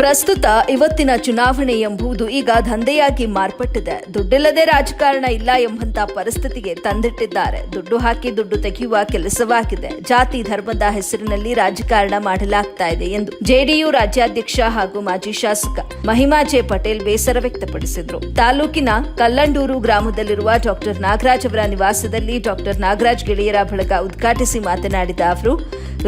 ಪ್ರಸ್ತುತ ಇವತ್ತಿನ ಚುನಾವಣೆ ಎಂಬುದು ಈಗ ದಂಧೆಯಾಗಿ ಮಾರ್ಪಟ್ಟಿದೆ. ದುಡ್ಡಿಲ್ಲದೆ ರಾಜಕಾರಣ ಇಲ್ಲ ಎಂಬಂತ ಪರಿಸ್ಥಿತಿಗೆ ತಂದಿಟ್ಟಿದ್ದಾರೆ. ದುಡ್ಡು ಹಾಕಿ ದುಡ್ಡು ತೆಗೆಯುವ ಕೆಲಸವಾಗಿದೆ. ಜಾತಿ ಧರ್ಮದ ಹೆಸರಿನಲ್ಲಿ ರಾಜಕಾರಣ ಮಾಡಲಾಗ್ತಾ ಇದೆ ಎಂದು ಜೆಡಿಯು ರಾಜ್ಯಾಧ್ಯಕ್ಷ ಹಾಗೂ ಮಾಜಿ ಶಾಸಕ ಮಹಿಮಾ ಜೆ ಪಟೇಲ್ ಬೇಸರ ವ್ಯಕ್ತಪಡಿಸಿದರು. ತಾಲೂಕಿನ ಕಲ್ಲಂಡೂರು ಗ್ರಾಮದಲ್ಲಿರುವ ಡಾಕ್ಟರ್ ನಾಗರಾಜ್ ಅವರ ನಿವಾಸದಲ್ಲಿ ಡಾಕ್ಟರ್ ನಾಗರಾಜ್ ಗೆಳೆಯರ ಬಳಗ ಉದ್ಘಾಟಿಸಿ ಮಾತನಾಡಿದ ಅವರು,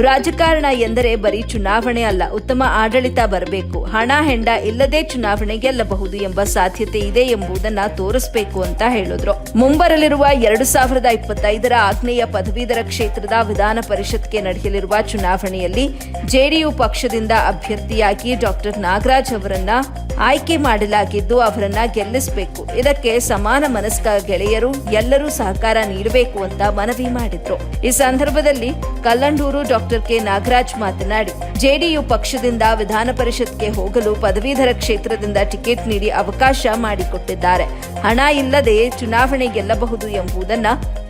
ರಾಜಕಾರಣ ಎಂದರೆ ಬರೀ ಚುನಾವಣೆ ಅಲ್ಲ, ಉತ್ತಮ ಆಡಳಿತ ಬರಬೇಕು. ಹಣ ಹೆಂಡ ಇಲ್ಲದೆ ಚುನಾವಣೆ ಗೆಲ್ಲಬಹುದು ಎಂಬ ಸಾಧ್ಯತೆ ಇದೆ ಎಂಬುದನ್ನ ತೋರಿಸಬೇಕು ಅಂತ ಹೇಳಿದ್ರು. ಮುಂಬರಲಿರುವ ಎರಡು ಸಾವಿರದ ಇಪ್ಪತ್ತೈದರ ಆಗ್ನೇಯ ಪದವೀಧರ ಕ್ಷೇತ್ರದ ವಿಧಾನ ಪರಿಷತ್ಗೆ ನಡೆಯಲಿರುವ ಚುನಾವಣೆಯಲ್ಲಿ ಜೆಡಿಯು ಪಕ್ಷದಿಂದ ಅಭ್ಯರ್ಥಿಯಾಗಿ ಡಾಕ್ಟರ್ ನಾಗರಾಜ್ ಅವರನ್ನ ಆಯ್ಕೆ ಮಾಡಲಾಗಿದ್ದು ಅವರನ್ನ ಗೆಲ್ಲಿಸಬೇಕು. ಇದಕ್ಕೆ ಸಮಾನ ಮನಸ್ಕ ಗೆಳೆಯರು ಎಲ್ಲರೂ ಸಹಕಾರ ನೀಡಬೇಕು ಅಂತ ಮನವಿ ಮಾಡಿದ್ರು. ಈ ಸಂದರ್ಭದಲ್ಲಿ ಕಲ್ಲಂಡೂರು ಡಾಕ್ಟರ್ ಕೆ ನಾಗರಾಜ್ ಮಾತನಾಡಿ ಜೆಡಿಯು ಪಕ್ಷದಿಂದ ವಿಧಾನ ಪರಿಷತ್ಗೆ ಹೋಗಲು ಪದವೀಧರ ಕ್ಷೇತ್ರದಿಂದ ಟಿಕೆಟ್ ನೀಡಿ ಅವಕಾಶ ಮಾಡಿಕೊಟ್ಟಿದ್ದಾರೆ. ಹಣ ಇಲ್ಲದೆ ಚುನಾವಣೆ ಗೆಲ್ಲಬಹುದು ಎಂಬುದನ್ನ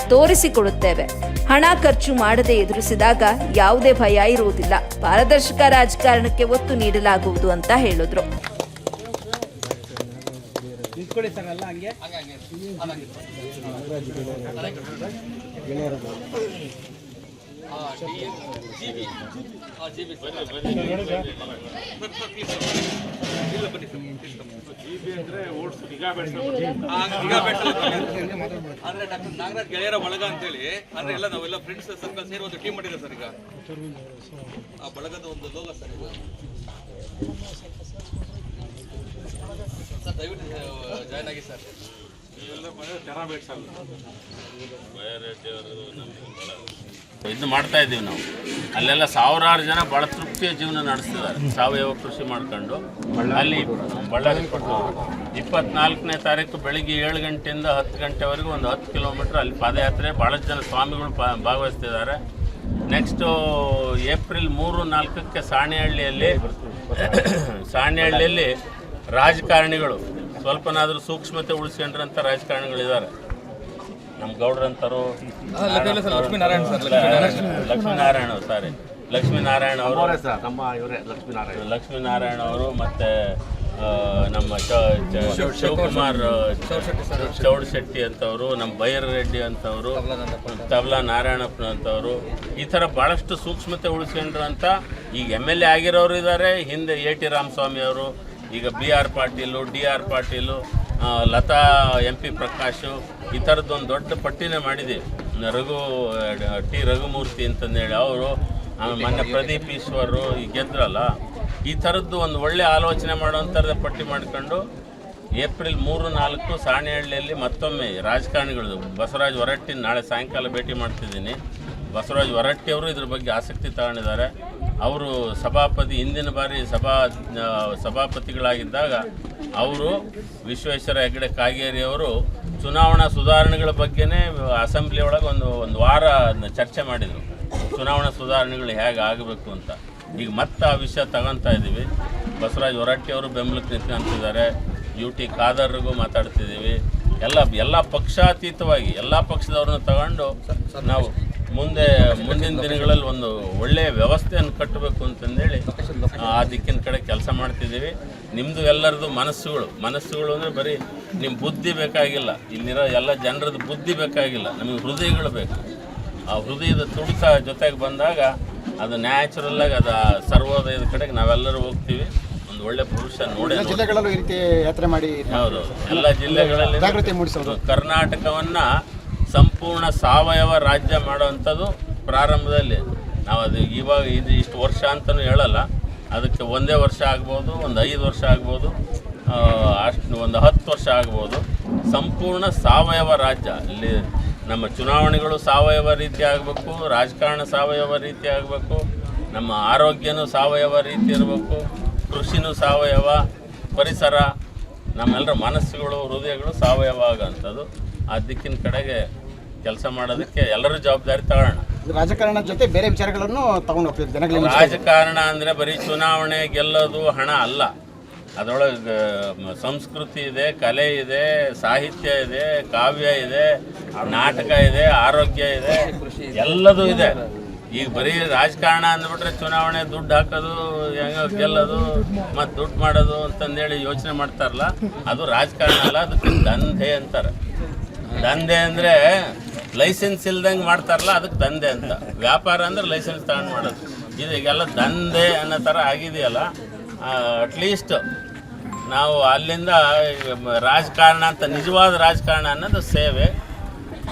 ತೋರಿಸಿಕೊಡುತ್ತೇವೆ. ಹಣ ಖರ್ಚು ಮಾಡದೆ ಎದುರಿಸಿದಾಗ ಯಾವುದೇ ಭಯ ಇರುವುದಿಲ್ಲ. ಪಾರದರ್ಶಕ ರಾಜಕಾರಣಕ್ಕೆ ಒತ್ತು ನೀಡಲಾಗುವುದು ಅಂತ ಹೇಳಿದ್ರು. ಹಂಗೆ? ಅಂದ್ರೆ ಡಾಕ್ಟರ್ ನಾಗರಾಜ್ ಗೆಳೆಯರ ಬಳಗ ಅಂತೇಳಿ ಅಂದ್ರೆ ಎಲ್ಲ ನಾವೆಲ್ಲ ಫ್ರೆಂಡ್ಸ್ ಸರ್ಕಲ್ ಸೇರಿ ಒಂದು ಟೀಮ್ ಮಾಡಿದೆ ಸರ್ ಈಗ ಆ ಬಳಗದ ಒಂದು ಲೋಗ ಸರ್ ಇದು ಇದು ಮಾಡ್ತಾ ಇದ್ದೀವಿ ನಾವು. ಅಲ್ಲೆಲ್ಲ ಸಾವಿರಾರು ಜನ ಭಾಳ ತೃಪ್ತಿಯ ಜೀವನ ನಡೆಸ್ತಿದ್ದಾರೆ. ಸಾವಯವ ಕೃಷಿ ಮಾಡ್ಕೊಂಡು ಅಲ್ಲಿ ಬಳ್ಳಾರಿ ಕೊಟ್ಟು ಇಪ್ಪತ್ನಾಲ್ಕನೇ ತಾರೀಕು ಬೆಳಿಗ್ಗೆ ಏಳು ಗಂಟೆಯಿಂದ ಹತ್ತು ಗಂಟೆವರೆಗೂ ಒಂದು ಹತ್ತು ಕಿಲೋಮೀಟ್ರ್ ಅಲ್ಲಿ ಪಾದಯಾತ್ರೆ. ಭಾಳಷ್ಟು ಜನ ಸ್ವಾಮಿಗಳು ಭಾಗವಹಿಸ್ತಿದ್ದಾರೆ. ನೆಕ್ಸ್ಟು ಏಪ್ರಿಲ್ ಮೂರು ನಾಲ್ಕಕ್ಕೆ ಸಾಣೆಹಳ್ಳಿಯಲ್ಲಿ ಸಾಣೆಹಳ್ಳಿಯಲ್ಲಿ ರಾಜಕಾರಣಿಗಳು. ಸ್ವಲ್ಪನಾದರೂ ಸೂಕ್ಷ್ಮತೆ ಉಳಿಸ್ಕೊಂಡ್ರಂಥ ರಾಜಕಾರಣಿಗಳಿದ್ದಾರೆ. ನಮ್ಮ ಗೌಡ್ರಂತರು ಲಕ್ಷ್ಮೀನಾರಾಯಣ ಲಕ್ಷ್ಮೀನಾರಾಯಣ ಸಾರಿ ಲಕ್ಷ್ಮೀನಾರಾಯಣ. ಅವರು ನಮ್ಮ ಇವರೇ ಲಕ್ಷ್ಮೀನಾರಾಯಣ. ಲಕ್ಷ್ಮೀನಾರಾಯಣ ಅವರು ಮತ್ತೆ ನಮ್ಮ ಶಿವಕುಮಾರ್ ಚೌಡ್ ಶೆಟ್ಟಿ ಅಂತವರು ನಮ್ಮ ಬೈರ ರೆಡ್ಡಿ ಅಂತವರು ತಬಲಾ ನಾರಾಯಣಪ್ಪನ ಅಂತವರು ಈ ಥರ ಭಾಳಷ್ಟು ಸೂಕ್ಷ್ಮತೆ ಉಳಿಸ್ಕೊಂಡ್ರು ಅಂತ ಈಗ ಎಂ ಎಲ್ ಎ ಆಗಿರೋರು ಇದ್ದಾರೆ ಹಿಂದೆ ಎ ಟಿ ರಾಮಸ್ವಾಮಿ ಅವರು ಈಗ B R Patil D R Patil Latha M P Prakash, ಈ ಥರದ್ದೊಂದು ದೊಡ್ಡ ಪಟ್ಟಿನೇ ಮಾಡಿದ್ದೀವಿ ರಘು, ಟಿ ರಘುಮೂರ್ತಿ ಅಂತಂದೇಳಿ ಅವರು ಆಮೇಲೆ ಮೊನ್ನೆ ಪ್ರದೀಪ್ ಈಶ್ವರು ಈ ಗೆದ್ರಲ್ಲ, ಈ ಥರದ್ದು ಒಂದು ಒಳ್ಳೆ ಆಲೋಚನೆ ಮಾಡೋವಂಥದ್ದು ಪಟ್ಟಿ ಮಾಡ್ಕೊಂಡು ಏಪ್ರಿಲ್ ಮೂರು, ನಾಲ್ಕು ಸಾಣೆಹಳ್ಳಿಯಲ್ಲಿ ಮತ್ತೊಮ್ಮೆ ರಾಜಕಾರಣಿಗಳದು ಬಸವರಾಜ್ ಹೊರಟ್ಟಿ ನಾಳೆ ಸಾಯಂಕಾಲ ಭೇಟಿ ಮಾಡ್ತಿದ್ದೀನಿ. ಬಸವರಾಜ್ ಹೊರಟ್ಟಿಯವರು ಇದ್ರ ಬಗ್ಗೆ ಆಸಕ್ತಿ ತಗೊಂಡಿದ್ದಾರೆ. ಅವರು ಸಭಾಪತಿ ಹಿಂದಿನ ಬಾರಿ ಸಭಾ ಸಭಾಪತಿಗಳಾಗಿದ್ದಾಗ ಅವರು ವಿಶ್ವೇಶ್ವರ ಹೆಗ್ಗಡೆ ಕಾಗೇರಿ ಅವರು ಚುನಾವಣಾ ಸುಧಾರಣೆಗಳ ಬಗ್ಗೆನೇ ಅಸೆಂಬ್ಲಿ ಒಳಗೆ ಒಂದು ಒಂದು ವಾರ ಚರ್ಚೆ ಮಾಡಿದರು. ಚುನಾವಣಾ ಸುಧಾರಣೆಗಳು ಹೇಗೆ ಆಗಬೇಕು ಅಂತ. ಈಗ ಮತ್ತೆ ಆ ವಿಷಯ ತಗೊತಾ ಇದ್ದೀವಿ. ಬಸವರಾಜ್ ಹೊರಟ್ಟಿ ಅವರು ಬೆಂಬಲಕ್ಕೆ ನಿಂತ್ಕೊಂತಿದ್ದಾರೆ. U T ಖಾದರ್ಗೂ ಮಾತಾಡ್ತಿದ್ದೀವಿ. ಎಲ್ಲ ಎಲ್ಲ ಪಕ್ಷಾತೀತವಾಗಿ ಎಲ್ಲ ಪಕ್ಷದವ್ರನ್ನ ತಗೊಂಡು ನಾವು ಮುಂದೆ ಮುಂದಿನ ದಿನಗಳಲ್ಲಿ ಒಂದು ಒಳ್ಳೆಯ ವ್ಯವಸ್ಥೆಯನ್ನು ಕಟ್ಟಬೇಕು ಅಂತಂದೇಳಿ ಆ ದಿಕ್ಕಿನ ಕಡೆ ಕೆಲಸ ಮಾಡ್ತಿದ್ದೀವಿ. ನಿಮ್ಮದು ಎಲ್ಲರದು ಮನಸ್ಸುಗಳು. ಮನಸ್ಸುಗಳು ಅಂದರೆ ಬರೀ ನಿಮ್ಮ ಬುದ್ಧಿ ಬೇಕಾಗಿಲ್ಲ. ಇಲ್ಲಿರೋ ಎಲ್ಲ ಜನರದ್ದು ಬುದ್ಧಿ ಬೇಕಾಗಿಲ್ಲ. ನಮಗೆ ಹೃದಯಗಳು ಬೇಕು. ಆ ಹೃದಯದ ತುಡಿತ ಜೊತೆಗೆ ಬಂದಾಗ ಅದು ನ್ಯಾಚುರಲ್ಲಾಗಿ ಅದು ಸರ್ವೋದಯದ ಕಡೆಗೆ ನಾವೆಲ್ಲರೂ ಹೋಗ್ತೀವಿ. ಒಂದು ಒಳ್ಳೆ ಪುರುಷ ನೋಡಿ ಜಿಲ್ಲೆಗಳಲ್ಲೂ ಈ ರೀತಿ ಯಾತ್ರೆ ಮಾಡಿ ಹೌದು. ಎಲ್ಲ ಜಿಲ್ಲೆಗಳಲ್ಲಿ ಕರ್ನಾಟಕವನ್ನ ಸಂಪೂರ್ಣ ಸಾವಯವ ರಾಜ್ಯ ಮಾಡುವಂಥದ್ದು ಪ್ರಾರಂಭದಲ್ಲಿ. ನಾವು ಅದು ಇವಾಗ ಇದು ಇಷ್ಟು ವರ್ಷ ಅಂತಲೂ ಹೇಳಲ್ಲ. ಅದಕ್ಕೆ ಒಂದೇ ವರ್ಷ ಆಗ್ಬೋದು, ಒಂದು ಐದು ವರ್ಷ ಆಗ್ಬೋದು ಅಷ್ಟು ಒಂದು ಹತ್ತು ವರ್ಷ ಆಗ್ಬೋದು. ಸಂಪೂರ್ಣ ಸಾವಯವ ರಾಜ್ಯ. ಇಲ್ಲಿ ನಮ್ಮ ಚುನಾವಣೆಗಳು ಸಾವಯವ ರೀತಿ ಆಗಬೇಕು, ರಾಜಕಾರಣ ಸಾವಯವ ರೀತಿ ಆಗಬೇಕು, ನಮ್ಮ ಆರೋಗ್ಯನೂ ಸಾವಯವ ರೀತಿ ಇರಬೇಕು, ಕೃಷಿನೂ ಸಾವಯವ, ಪರಿಸರ ನಮ್ಮೆಲ್ಲರ ಮನಸ್ಸುಗಳು, ಹೃದಯಗಳು ಸಾವಯವ ಆಗೋಂಥದ್ದು ಆ ದಿಕ್ಕಿನ ಕಡೆಗೆ ಕೆಲಸ ಮಾಡೋದಕ್ಕೆ ಎಲ್ಲರೂ ಜವಾಬ್ದಾರಿ ತಗೊಳ್ಳೋಣ ರಾಜಕಾರಣ ಜೊತೆ ಬೇರೆ ವಿಚಾರಗಳನ್ನು ತಗೊಂಡು ಹೋಗ್ತಿದ್ರು ಜನಗಳಿಗೆ ರಾಜಕಾರಣ ಅಂದರೆ ಬರೀ ಚುನಾವಣೆ ಗೆಲ್ಲೋದು ಹಣ ಅಲ್ಲ. ಅದರೊಳಗೆ ಸಂಸ್ಕೃತಿ ಇದೆ ಕಲೆ ಇದೆ ಸಾಹಿತ್ಯ ಇದೆ ಕಾವ್ಯ ಇದೆ ನಾಟಕ ಇದೆ ಆರೋಗ್ಯ ಇದೆ ಎಲ್ಲದೂ ಇದೆ. ಈಗ ಬರೀ ರಾಜಕಾರಣ ಅಂದ್ಬಿಟ್ರೆ ಚುನಾವಣೆ ದುಡ್ಡು ಹಾಕೋದು ಹೆಂಗ ಗೆಲ್ಲೋದು ಮತ್ತು ದುಡ್ಡು ಮಾಡೋದು ಅಂತಂದೇಳಿ ಯೋಚನೆ ಮಾಡ್ತಾರಲ್ಲ ಅದು ರಾಜಕಾರಣ ಅಲ್ಲ ಅದಕ್ಕೆ ದಂಧೆ ಅಂತಾರೆ. ದಂಧೆ ಅಂದರೆ ಲೈಸೆನ್ಸ್ ಇಲ್ದಂಗೆ ಮಾಡ್ತಾರಲ್ಲ, ಅದಕ್ಕೆ ದಂಧೆ ಅಂತ. ವ್ಯಾಪಾರ ಅಂದ್ರೆ ಲೈಸೆನ್ಸ್ ತಗೊಂಡು ಮಾಡೋದು. ಇದು ಈಗೆಲ್ಲ ದಂಧೆ ಅನ್ನೋ ಥರ ಆಗಿದೆಯಲ್ಲ ಅಟ್ಲೀಸ್ಟ್ ನಾವು ಅಲ್ಲಿಂದ ರಾಜಕಾರಣ ಅಂತ, ನಿಜವಾದ ರಾಜಕಾರಣ ಅನ್ನೋದು ಸೇವೆ,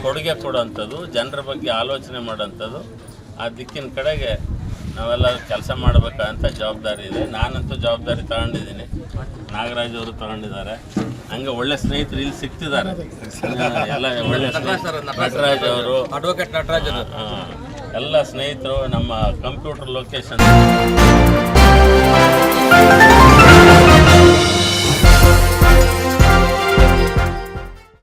ಕೊಡುಗೆ ಕೊಡೋಂಥದ್ದು ಜನರ ಬಗ್ಗೆ ಆಲೋಚನೆ ಮಾಡೋಂಥದ್ದು ಆ ದಿಕ್ಕಿನ ಕಡೆಗೆ ನಾವೆಲ್ಲ ಕೆಲಸ ಮಾಡಬೇಕಂತ ಜವಾಬ್ದಾರಿ ಇದೆ. ನಾನಂತೂ ಜವಾಬ್ದಾರಿ ತಗೊಂಡಿದ್ದೀನಿ. ನಾಗರಾಜ್ ಅವರು ತಗೊಂಡಿದ್ದಾರೆ. ಹಂಗೆ ಒಳ್ಳೆ ಸ್ನೇಹಿತರು ಇಲ್ಲಿ ಸಿಗ್ತಿದ್ದಾರೆ ಎಲ್ಲ ಒಳ್ಳೆ. ನಟರಾಜ್ ಅವರು. ಅಡ್ವೊಕೇಟ್ ನಟರಾಜ್ ಎಲ್ಲ ಸ್ನೇಹಿತರು ನಮ್ಮ ಕಂಪ್ಯೂಟರ್ ಲೊಕೇಶನ್